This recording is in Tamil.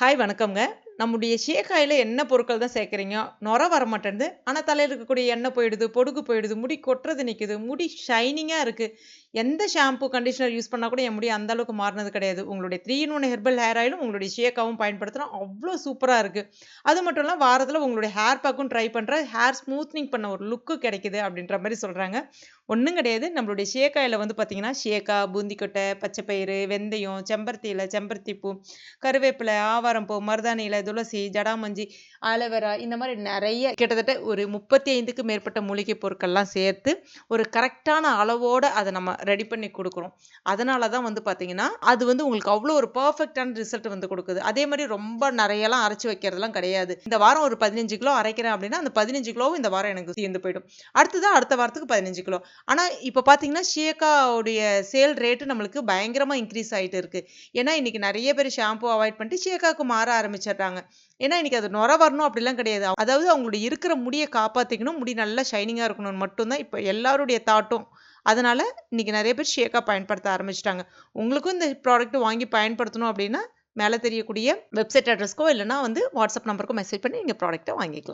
ஹாய் வணக்கம்ங்க. நம்முடைய ஷேக்காயில் என்ன பொருட்கள் தான் சேர்க்குறீங்க? நொர வரமாட்டேன்து. ஆனால் தலையில் இருக்கக்கூடிய எண்ணெய் போயிடுது, பொடுகு போயிடுது, முடி கொட்டுறது நிற்கிது முடி ஷைனிங்காக இருக்குது எந்த ஷாம்பு, கண்டிஷனர் யூஸ் பண்ணால் கூட என் முடி அந்த அளவுக்கு மாறுனது கிடையாது. உங்களுடைய three in one herbal hair ஆயிலும் உங்களுடைய ஷேக்காவும் பயன்படுத்துகிறோம் அவ்வளோ சூப்பராக இருக்குது அது மட்டும் இல்லை வாரத்தில் உங்களுடைய ஹேர் பேக்கும் ட்ரை பண்ணுற ஹேர் ஸ்மூத்னிங் பண்ண ஒரு லுக்கு கிடைக்குது அப்படின்ற மாதிரி சொல்கிறாங்க ஒன்றும் கிடையாது. நம்மளுடைய ஷேக்காயில வந்து பார்த்தீங்கன்னா, ஷேக்கா, பூந்திக்கொட்டை, பச்சைப்பயிறு, வெந்தயம், செம்பருத்தி இலை, செம்பருத்தி பூ, கருவேப்பிலை, ஆவாரம்பூ, மருதாணி இலை, துளசி, ஜடாமஞ்சி, ஆலோவேரா இந்த மாதிரி நிறைய கிட்டத்தட்ட ஒரு 35க்கு மேற்பட்ட மூலிகை பொருட்கள்லாம் சேர்த்து, ஒரு கரெக்டான அளவோடு அதை நம்ம ரெடி பண்ணி கொடுக்குறோம் அதனால தான் வந்து பார்த்தீங்கன்னா, அது வந்து உங்களுக்கு அவ்வளோ ஒரு பர்ஃபெக்டான ரிசல்ட் வந்து கொடுக்குது அதே மாதிரி ரொம்ப நிறையெல்லாம் அரைச்சி வைக்கிறதெல்லாம் கிடையாது. இந்த வாரம் ஒரு 15 கிலோ அரைக்கிறேன் அப்படின்னா, அந்த 15 கிலோவும் இந்த வாரம் எனக்கு தீர்ந்து போயிடும். அடுத்ததான் அடுத்த வாரத்துக்கு 15 கிலோ. ஆனால் இப்போ பார்த்தீங்கன்னா, ஷியக்காவுடைய சேல் ரேட்டு நம்மளுக்கு பயங்கரமாக இன்க்ரீஸ் ஆகிட்டு இருக்கு. ஏன்னா, இன்னைக்கு நிறைய பேர் ஷாம்பு அவாய்ட் பண்ணிட்டு ஷியக்காவுக்கு மாற ஆரம்பிச்சுடுறாங்க. ஏன்னா, இன்னைக்கு அது நொர வரணும் அப்படிலாம் கிடையாது. அதாவது அவங்களுடைய இருக்கிற முடியை காப்பாற்றிக்கணும் முடி நல்லா ஷைனிங்காக இருக்கணும்னு மட்டும்தான் இப்போ எல்லாருடைய தாட்டும். அதனால் இன்னைக்கு நிறைய பேர் ஷேக்காக பயன்படுத்த ஆரம்பிச்சிட்டாங்க உங்களுக்கும் இந்த ப்ராடக்ட் வாங்கி பயன்படுத்தணும் அப்படின்னா, மேலே தெரியக்கூடிய வெப்சைட் அட்ரஸ்க்கோ இல்லைனா வந்து வாட்ஸ்அப் நம்பருக்கோ மெசேஜ் பண்ணி நீங்கள் ப்ராடக்ட்டை வாங்கிக்கலாம்.